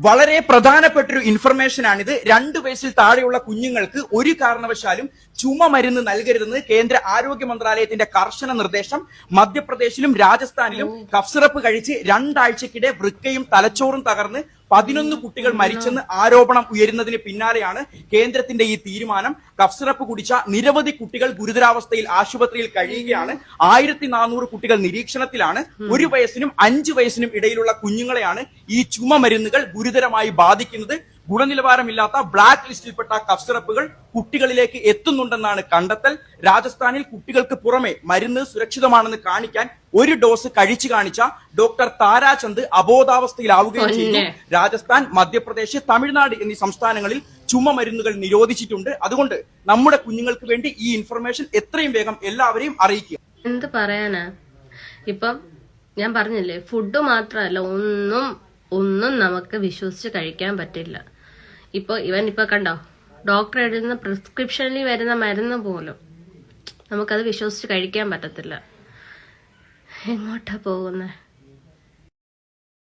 വളരെ പ്രധാനപ്പെട്ട ഒരു ഇൻഫർമേഷൻ ആണിത് രണ്ടു വയസ്സിൽ താഴെയുള്ള കുഞ്ഞുങ്ങൾക്ക് ഒരു കാരണവശാലും ചുമ മരുന്ന് നൽകരുതെന്ന് കേന്ദ്ര ആരോഗ്യ മന്ത്രാലയത്തിന്റെ കർശന നിർദ്ദേശം. മധ്യപ്രദേശിലും രാജസ്ഥാനിലും കഫ്സിറപ്പ് കഴിച്ച് രണ്ടാഴ്ചക്കിടെ വൃക്കയും തലച്ചോറും തകർന്ന് പതിനൊന്ന് കുട്ടികൾ മരിച്ചെന്ന് ആരോപണം ഉയരുന്നതിന് പിന്നാലെയാണ് കേന്ദ്രത്തിന്റെ ഈ തീരുമാനം. കഫ്സിറപ്പ് കുടിച്ച നിരവധി കുട്ടികൾ ഗുരുതരാവസ്ഥയിൽ ആശുപത്രിയിൽ കഴിയുകയാണ്. ആയിരത്തി നാനൂറ് കുട്ടികൾ നിരീക്ഷണത്തിലാണ്. ഒരു വയസ്സിനും അഞ്ചു വയസ്സിനും ഇടയിലുള്ള കുഞ്ഞുങ്ങളെയാണ് ഈ ചുമ മരുന്നുകൾ ഗുരുതരമായി ബാധിക്കുന്നത്. ഗുണനിലവാരമില്ലാത്ത ബ്ലാക്ക് ലിസ്റ്റിൽപ്പെട്ട കഫ് സിറപ്പുകൾ കുട്ടികളിലേക്ക് എത്തുന്നുണ്ടെന്നാണ് കണ്ടെത്തൽ. രാജസ്ഥാനിൽ കുട്ടികൾക്ക് പുറമെ മരുന്ന് സുരക്ഷിതമാണെന്ന് കാണിക്കാൻ ഒരു ഡോസ് കഴിച്ചു കാണിച്ച ഡോക്ടർ താരാചന്ദ് അബോധാവസ്ഥയിലാവുകയും ചെയ്തു. രാജസ്ഥാൻ മധ്യപ്രദേശ് തമിഴ്നാട് എന്നീ സംസ്ഥാനങ്ങളിൽ ചുമ മരുന്നുകൾ നിരോധിച്ചിട്ടുണ്ട്. അതുകൊണ്ട് നമ്മുടെ കുഞ്ഞുങ്ങൾക്ക് വേണ്ടി ഈ ഇൻഫർമേഷൻ എത്രയും വേഗം എല്ലാവരെയും അറിയിക്കുക. എന്ത് പറയാനാ? ഇപ്പം ഞാൻ പറഞ്ഞില്ലേ ഫുഡ് മാത്രമല്ല ഒന്നും ഒന്നും നമുക്ക് വിശ്വസിച്ച് കഴിക്കാൻ പറ്റില്ല. ഇപ്പൊ ഇവൻ ഇപ്പൊ കണ്ടോ? ഡോക്ടർ എഴുതുന്ന പ്രിസ്ക്രിപ്ഷനിൽ വരുന്ന മരുന്ന് പോലും നമുക്കത് വിശ്വസിച്ച് കഴിക്കാൻ പറ്റത്തില്ല. എങ്ങോട്ടാ പോകുന്നത്